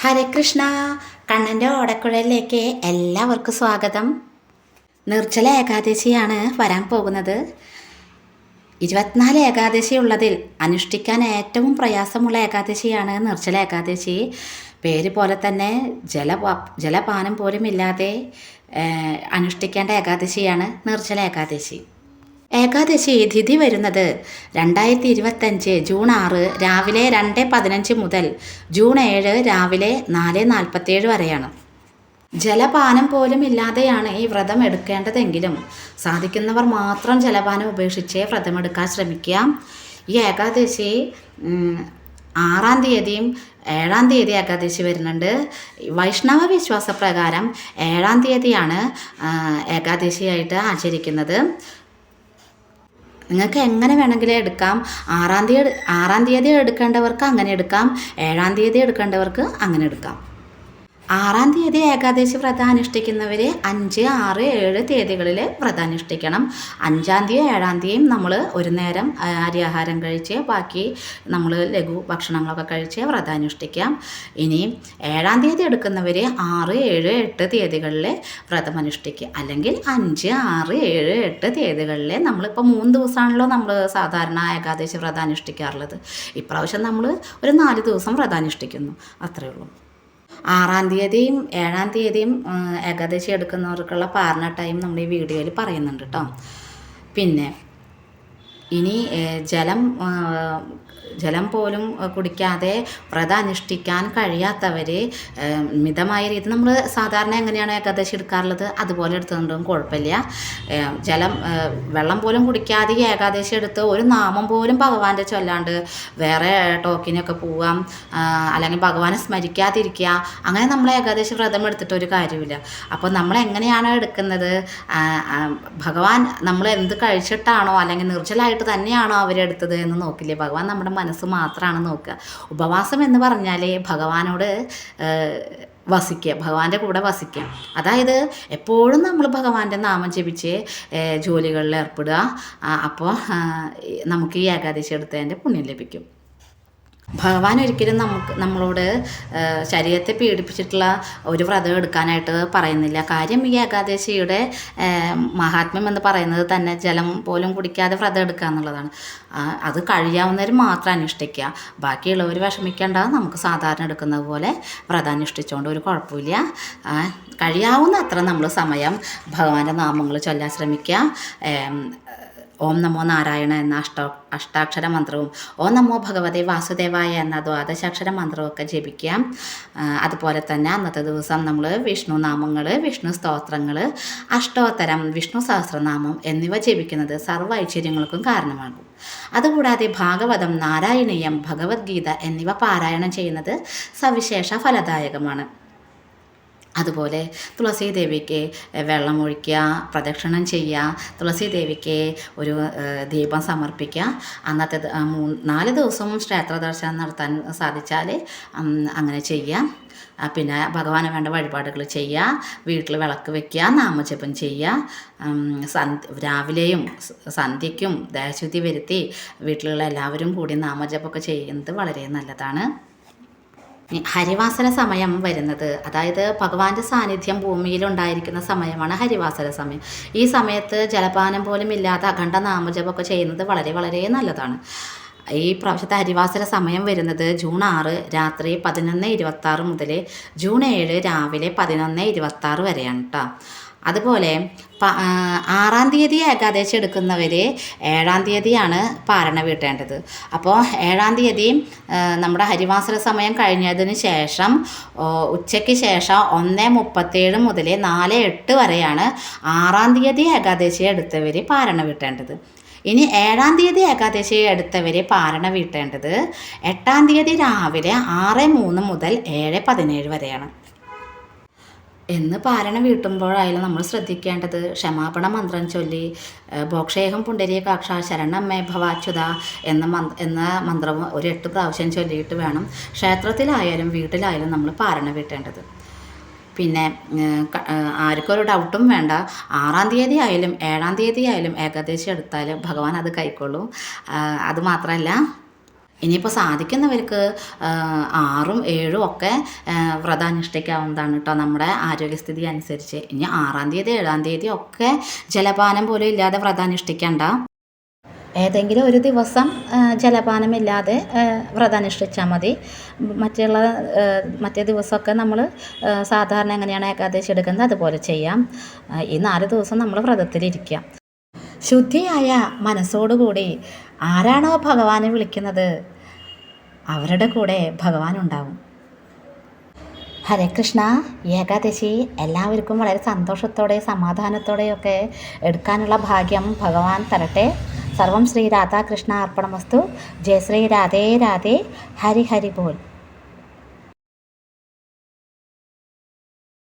ഹരേ കൃഷ്ണ. കണ്ണന്റെ ഓടക്കുഴലിലേക്ക് എല്ലാവർക്കും സ്വാഗതം. നിർജല ഏകാദശിയാണ് വരാൻ പോകുന്നത്. ഇരുപത്തിനാല് ഏകാദശി ഉള്ളതിൽ അനുഷ്ഠിക്കാൻ ഏറ്റവും പ്രയാസമുള്ള ഏകാദശിയാണ് നിർജല ഏകാദശി. പേര് പോലെ തന്നെ ജല ജലപാനം പോലും ഇല്ലാതെ അനുഷ്ഠിക്കേണ്ട ഏകാദശിയാണ് നിർജല ഏകാദശി. ഏകാദശി തിഥി വരുന്നത്. രണ്ടായിരത്തി ഇരുപത്തഞ്ച് ജൂൺ ആറ് രാവിലെ രണ്ട് പതിനഞ്ച് മുതൽ ജൂൺ ഏഴ് രാവിലെ നാല് നാൽപ്പത്തേഴ് വരെയാണ്. ജലപാനം പോലും ഇല്ലാതെയാണ് ഈ വ്രതം എടുക്കേണ്ടതെങ്കിലും സാധിക്കുന്നവർ മാത്രം ജലപാനം ഉപേക്ഷിച്ച് വ്രതമെടുക്കാൻ ശ്രമിക്കുക. ഈ ഏകാദശി ആറാം തീയതിയും ഏഴാം തീയതി ഏകാദശി വരുന്നുണ്ട്. വൈഷ്ണവ വിശ്വാസപ്രകാരം ഏഴാം തീയതിയാണ് ഏകാദശിയായിട്ട് ആചരിക്കുന്നത്. നിങ്ങൾക്ക് എങ്ങനെ വേണമെങ്കിലും എടുക്കാം. ആറാം തീയതി ആറാം തീയതി എടുക്കേണ്ടവർക്ക് അങ്ങനെ എടുക്കാം. ഏഴാം തീയതി എടുക്കേണ്ടവർക്ക് അങ്ങനെ എടുക്കാം. ആറാം തീയതി ഏകാദശി വ്രതം അനുഷ്ഠിക്കുന്നവർ അഞ്ച് ആറ് ഏഴ് തീയതികളിൽ വ്രതം അനുഷ്ഠിക്കണം അഞ്ചാം തീയതി ഏഴാം തീയതിയും നമ്മൾ ഒരു നേരം അരിയാഹാരം കഴിച്ച് ബാക്കി നമ്മൾ ലഘു ഭക്ഷണങ്ങളൊക്കെ കഴിച്ച് വ്രതം അനുഷ്ഠിക്കാം ഇനി ഏഴാം തീയതി എടുക്കുന്നവർ ആറ് ഏഴ് എട്ട് തീയതികളിൽ വ്രതം അനുഷ്ഠിക്കുക അല്ലെങ്കിൽ അഞ്ച് ആറ് ഏഴ് എട്ട് തീയതികളിൽ നമ്മളിപ്പോൾ മൂന്ന് ദിവസമാണല്ലോ നമ്മൾ സാധാരണ ഏകാദശി വ്രതം അനുഷ്ഠിക്കാറുള്ളത് ഇപ്രാവശ്യം നമ്മൾ ഒരു നാല് ദിവസം വ്രതം അനുഷ്ഠിക്കുന്നു അത്രയേ ഉള്ളൂ. ആറാം തീയതിയും ഏഴാം തീയതിയും ഏകാദശി എടുക്കുന്നവർക്കുള്ള പാരണ ടൈം നമ്മൾ ഈ വീഡിയോയിൽ പറയുന്നുണ്ട് കേട്ടോ പിന്നെ ഇനി ജലം ജലം പോലും കുടിക്കാതെ വ്രതം അനുഷ്ഠിക്കാൻ കഴിയാത്തവർ മിതമായ രീതി നമ്മൾ സാധാരണ എങ്ങനെയാണ് ഏകാദശി എടുക്കാറുള്ളത്? അതുപോലെ എടുത്തുകൊണ്ടും കുഴപ്പമില്ല. ജലം വെള്ളം പോലും കുടിക്കാതെ ഏകാദശി എടുത്ത് ഒരു നാമം പോലും ഭഗവാന്റെ ചൊല്ലാണ്ട് വേറെ ടോക്കിനൊക്കെ പോവാം അല്ലെങ്കിൽ ഭഗവാനെ സ്മരിക്കാതിരിക്കുക അങ്ങനെ നമ്മൾ ഏകാദശി വ്രതം എടുത്തിട്ട് ഒരു കാര്യമില്ല അപ്പോൾ നമ്മൾ എങ്ങനെയാണോ എടുക്കുന്നത്? ഭഗവാൻ നമ്മൾ എന്ത് കഴിച്ചിട്ടാണോ അല്ലെങ്കിൽ നിർജലായിട്ട് തന്നെയാണോ അവരെടുത്തത് എന്ന് നോക്കില്ലേ? ഭഗവാൻ നമ്മുടെ മനസ്സ് മാത്രമാണ് നോക്കുക. ഉപവാസം എന്ന് പറഞ്ഞാൽ ഭഗവാനോട് വസിക്കുക ഭഗവാന്റെ കൂടെ വസിക്കുക. അതായത് എപ്പോഴും നമ്മൾ ഭഗവാന്റെ നാമം ജപിച്ച് ജോലികളിൽ ഏർപ്പെടുക. അപ്പോൾ നമുക്ക് ഈ ഏകാദശി എടുത്തതിന്റെ പുണ്യം ലഭിക്കും. ഭഗവാൻ ഒരിക്കലും നമുക്ക് നമ്മളോട് ശരീരത്തെ പീഡിപ്പിച്ചിട്ടുള്ള ഒരു വ്രതം എടുക്കാനായിട്ട് പറയുന്നില്ല. കാര്യം ഈ ഏകാദശിയുടെ മഹാത്മ്യം എന്ന് പറയുന്നത് തന്നെ ജലം പോലും കുടിക്കാതെ വ്രതം എടുക്കുക എന്നുള്ളതാണ്. അത് കഴിയാവുന്നവർ മാത്രം അനുഷ്ഠിക്കുക. ബാക്കിയുള്ളവർ വിഷമിക്കേണ്ട നമുക്ക് സാധാരണ എടുക്കുന്നത് പോലെ വ്രതം അനുഷ്ഠിച്ചുകൊണ്ട് ഒരു കുഴപ്പമില്ല. കഴിയാവുന്ന അത്ര നമ്മൾ സമയം ഭഗവാന്റെ നാമങ്ങൾ ചൊല്ലാൻ ശ്രമിക്കുക. ഓം നമോ നാരായണ എന്ന അഷ്ട അഷ്ടാക്ഷര മന്ത്രവും ഓം നമോ ഭഗവതി വാസുദേവായ എന്ന ദ്വാദശാക്ഷര മന്ത്രമൊക്കെ ജപിക്കാം. അതുപോലെ തന്നെ അന്നത്തെ ദിവസം നമ്മൾ വിഷ്ണു നാമങ്ങൾ വിഷ്ണു സ്തോത്രങ്ങൾ അഷ്ടോത്തരം വിഷ്ണു സഹസ്രനാമം എന്നിവ ജപിക്കുന്നത് സർവ ഐശ്വര്യങ്ങൾക്കും കാരണമാകും. അതുകൂടാതെ ഭാഗവതം നാരായണീയം ഭഗവത്ഗീത എന്നിവ പാരായണം ചെയ്യുന്നത് സവിശേഷ ഫലദായകമാണ്. അതുപോലെ തുളസി ദേവിക്ക് വെള്ളമൊഴിക്കുക പ്രദക്ഷിണം ചെയ്യുക തുളസി ദേവിക്ക് ഒരു ദീപം സമർപ്പിക്കുക. അന്നത്തെ നാല് ദിവസവും ക്ഷേത്ര ദർശനം നടത്താൻ സാധിച്ചാൽ അങ്ങനെ ചെയ്യാം. പിന്നെ ഭഗവാന് വേണ്ട വഴിപാടുകൾ ചെയ്യുക വീട്ടിൽ വിളക്ക് വെക്കുക നാമജപം ചെയ്യുക സന്ധ്യ രാവിലെയും സന്ധ്യയ്ക്കും ദേശുദ്ധി വരുത്തി വീട്ടിലുള്ള എല്ലാവരും കൂടി നാമജപമൊക്കെ ചെയ്യുന്നത് വളരെ നല്ലതാണ്. ഈ ഹരിവാസര സമയം വരുന്നത്. അതായത് ഭഗവാന്റെ സാന്നിധ്യം ഭൂമിയിൽ ഉണ്ടായിരിക്കുന്ന സമയമാണ് ഹരിവാസന സമയം. ഈ സമയത്ത് ജലപാനം പോലും ഇല്ലാതെ അഖണ്ഡ നാമജപമൊക്കെ ചെയ്യുന്നത് വളരെ വളരെ നല്ലതാണ്. ഈ പ്രാവശ്യത്തെ ഹരിവാസന സമയം വരുന്നത് ജൂൺ ആറ് രാത്രി പതിനൊന്ന് ഇരുപത്തി മുതൽ ജൂൺ ഏഴ് രാവിലെ പതിനൊന്ന് ഇരുപത്തി വരെയാണ് കേട്ടോ അതുപോലെ ആറാം തീയതി ഏകാദശി എടുക്കുന്നവർ ഏഴാം തീയതിയാണ് പാരണ വീട്ടേണ്ടത്. അപ്പോൾ ഏഴാം തീയതി നമ്മുടെ ഹരിവാസര സമയം കഴിഞ്ഞതിന് ശേഷം ഉച്ചയ്ക്ക് ശേഷം ഒന്ന് മുപ്പത്തേഴ് മുതൽ നാല് എട്ട് വരെയാണ് ആറാം തീയതി ഏകാദശി എടുത്തവർ പാരണ വീട്ടേണ്ടത്. ഇനി ഏഴാം തീയതി ഏകാദശി എടുത്തവർ പാരണ വീട്ടേണ്ടത് എട്ടാം തീയതി രാവിലെ ആറ് മൂന്ന് മുതൽ ഏഴ് പതിനേഴ് വരെയാണ്. എന്ന് പാരണം വീട്ടുമ്പോഴായാലും നമ്മൾ ശ്രദ്ധിക്കേണ്ടത് ക്ഷമാപണ മന്ത്രം ചൊല്ലി ഭോക്ഷേഹം പുണ്ടരിയ കാക്ഷ ശരണമ്മേ ഭവാച്യുത എന്ന മന്ത്ര എന്ന മന്ത്രം ഒരു എട്ട് പ്രാവശ്യം ചൊല്ലിയിട്ട് വേണം ക്ഷേത്രത്തിലായാലും വീട്ടിലായാലും നമ്മൾ പാരണം വീട്ടേണ്ടത്. പിന്നെ ആർക്കൊരു ഡൗട്ടും വേണ്ട. ആറാം തീയതി ആയാലും ഏഴാം തീയതി ആയാലും ഏകാദശി എടുത്താൽ ഭഗവാൻ അത് കൈക്കൊള്ളും. ആഹ്, അത് മാത്രമല്ല ഇനിയിപ്പോൾ സാധിക്കുന്നവർക്ക് ആറും ഏഴും ഒക്കെ വ്രതാനുഷ്ഠിക്കാവുന്നതാണ് കേട്ടോ നമ്മുടെ ആരോഗ്യസ്ഥിതി അനുസരിച്ച്. ഇനി ആറാം തീയതി ഏഴാം തീയതി ഒക്കെ ജലപാനം പോലും ഇല്ലാതെ വ്രതം അനുഷ്ഠിക്കണ്ട ഏതെങ്കിലും ഒരു ദിവസം ജലപാനമില്ലാതെ വ്രതാനുഷ്ഠിച്ചാൽ മതി. മറ്റുള്ള മറ്റേ ദിവസമൊക്കെ നമ്മൾ സാധാരണ എങ്ങനെയാണ് ഏകാദശി എടുക്കുന്നത് അതുപോലെ ചെയ്യാം. ഈ നാല് ദിവസം നമ്മൾ വ്രതത്തിലിരിക്കാം. ശുദ്ധിയായ മനസ്സോടുകൂടി ആരാണോ ഭഗവാനെ വിളിക്കുന്നത്? അവരുടെ കൂടെ ഭഗവാൻ ഉണ്ടാവും. ഹരേ കൃഷ്ണ ഏകാദശി എല്ലാവർക്കും വളരെ സന്തോഷത്തോടെ സമാധാനത്തോടെയൊക്കെ എടുക്കാനുള്ള ഭാഗ്യം ഭഗവാൻ തരട്ടെ. സർവം ശ്രീ രാധാകൃഷ്ണ അർപ്പണമസ്തു. ജയ ശ്രീ രാധേ രാധേ. ഹരി ഹരി ബോൽ.